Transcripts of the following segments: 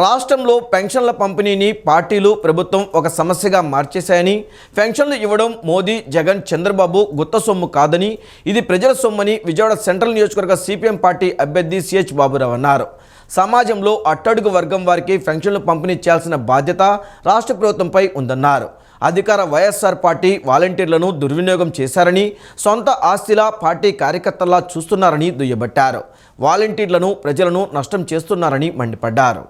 రాష్ట్రంలో పెన్షన్ల పంపిణీని పార్టీలు ప్రభుత్వం ఒక సమస్యగా మార్చేశాయని పెన్షన్లు ఇవ్వడం మోదీ జగన్ చంద్రబాబు గుత్త సొమ్ము కాదని ఇది ప్రజల సొమ్మని విజయవాడ సెంట్రల్ నియోజకవర్గ సిపిఎం పార్టీ అభ్యర్థి సిహెచ్ బాబురావు అన్నారు. సమాజంలో అట్టడుగు వర్గం వారికి పెన్షన్లు పంపిణీ చేయాల్సిన బాధ్యత రాష్ట్ర ప్రభుత్వంపై ఉందన్నారు. అధికార వైఎస్ఆర్ పార్టీ వాలంటీర్లను దుర్వినియోగం చేశారని సొంత ఆస్తిలా పార్టీ కార్యకర్తలా చూస్తున్నారని దుయ్యబట్టారు. వాలంటీర్లను ప్రజలను నష్టం చేస్తున్నారని మండిపడ్డారు.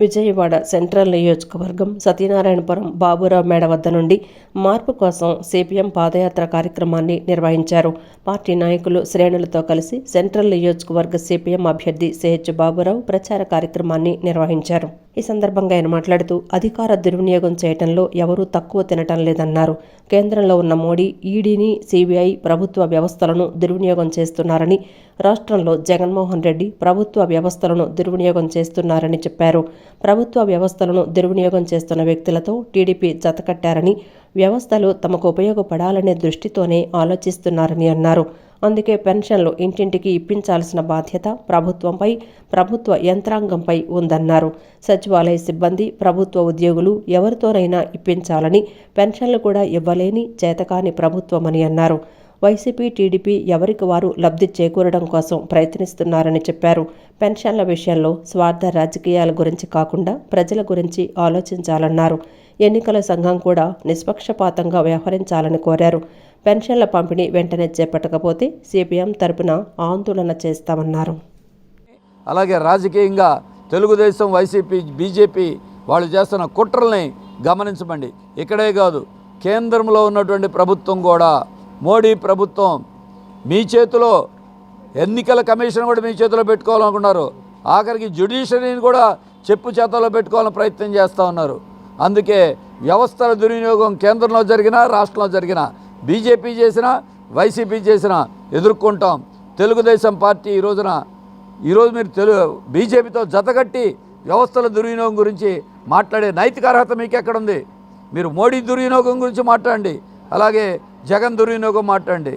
విజయవాడ సెంట్రల్ నియోజకవర్గం సత్యనారాయణపురం బాబురావు మేడ వద్ద నుండి మార్పు కోసం సిపిఎం పాదయాత్ర కార్యక్రమాన్ని నిర్వహించారు. పార్టీ నాయకులు శ్రేణులతో కలిసి సెంట్రల్ నియోజకవర్గ సిపిఎం అభ్యర్థి సిహెచ్ బాబురావు ప్రచార కార్యక్రమాన్ని నిర్వహించారు. ఈ సందర్భంగా ఆయన మాట్లాడుతూ అధికార దుర్వినియోగం చేయటంలో ఎవరూ తక్కువ తినటం లేదన్నారు. కేంద్రంలో ఉన్న మోడీ ఈడీని సిబిఐ ప్రభుత్వ వ్యవస్థలను దుర్వినియోగం చేస్తున్నారని రాష్ట్రంలో జగన్మోహన్ రెడ్డి ప్రభుత్వ వ్యవస్థలను దుర్వినియోగం చేస్తున్నారని చెప్పారు. ప్రభుత్వ వ్యవస్థలను దుర్వినియోగం చేస్తున్న వ్యక్తులతో టీడీపీ జతకట్టారని వ్యవస్థలు తమకు ఉపయోగపడాలనే దృష్టితోనే ఆలోచిస్తున్నారని అన్నారు. అందుకే పెన్షన్లు ఇంటింటికి ఇప్పించాల్సిన బాధ్యత ప్రభుత్వంపై ప్రభుత్వ యంత్రాంగంపై ఉందన్నారు. సచివాలయ సిబ్బంది ప్రభుత్వ ఉద్యోగులు ఎవరితోనైనా ఇప్పించాలని పెన్షన్లు కూడా ఇవ్వలేని చేతకాని ప్రభుత్వమని అన్నారు. వైసీపీ టీడీపీ ఎవరికి వారు లబ్ధి చేకూరడం కోసం ప్రయత్నిస్తున్నారని చెప్పారు. పెన్షన్ల విషయంలో స్వార్థ రాజకీయాల గురించి కాకుండా ప్రజల గురించి ఆలోచించాలన్నారు. ఎన్నికల సంఘం కూడా నిష్పక్షపాతంగా వ్యవహరించాలని కోరారు. పెన్షన్ల పంపిణీ వెంటనే చేపట్టకపోతే సిపిఎం తరపున ఆందోళన చేస్తామన్నారు. అలాగే రాజకీయంగా తెలుగుదేశం వైసీపీ బీజేపీ వాళ్ళు చేస్తున్న కుట్రల్ని గమనించమండి. ఇక్కడే కాదు కేంద్రంలో ఉన్నటువంటి ప్రభుత్వం కూడా మోడీ ప్రభుత్వం మీ చేతిలో ఎన్నికల కమిషన్ కూడా మీ చేతిలో పెట్టుకోవాలనుకున్నారు ఆఖరికి జ్యుడిషియరీని కూడా చెప్పు చేతల్లో పెట్టుకోవాలని ప్రయత్నం చేస్తూ ఉన్నారు. అందుకే వ్యవస్థల దుర్వినియోగం కేంద్రంలో జరిగినా రాష్ట్రంలో జరిగినా బీజేపీ చేసినా వైసీపీ చేసినా ఎదుర్కొంటాం. తెలుగుదేశం పార్టీ ఈ రోజున ఈరోజు మీరు తెలు బీజేపీతో జతగట్టి వ్యవస్థల దుర్వినియోగం గురించి మాట్లాడే నైతిక అర్హత మీకు ఎక్కడుంది మీరు మోడీ దుర్వినియోగం గురించి మాట్లాడండి. అలాగే జగన్ దుర్వినియోగం మాట్లాడండి.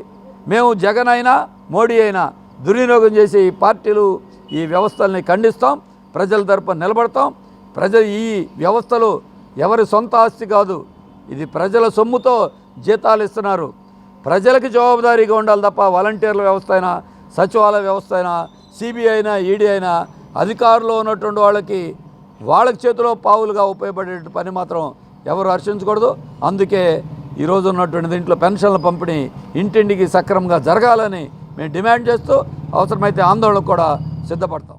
మేము జగన్ అయినా మోడీ అయినా దుర్వినియోగం చేసే ఈ పార్టీలు ఈ వ్యవస్థల్ని ఖండిస్తాం ప్రజల తరపున నిలబడతాం. ప్రజలు ఈ వ్యవస్థలు ఎవరి సొంత ఆస్తి కాదు ఇది ప్రజల సొమ్ముతో జీతాలు ఇస్తున్నారు. ప్రజలకు జవాబుదారీగా ఉండాలి తప్ప వాలంటీర్ల వ్యవస్థ అయినా సచివాలయ వ్యవస్థ అయినా సిబిఐ అయినా ఈడీ అయినా అధికారులు ఉన్నటువంటి వాళ్ళకి వాళ్ళకి చేతిలో పావులుగా ఉపయోగపడే పని మాత్రం ఎవరు హర్షించకూడదు. అందుకే ఈరోజు ఉన్నటువంటి దీంట్లో పెన్షన్ల పంపిణీ ఇంటింటికి సక్రమంగా జరగాలని మేము డిమాండ్ చేస్తూ అవసరమైతే ఆందోళనకు కూడా సిద్ధపడతాం.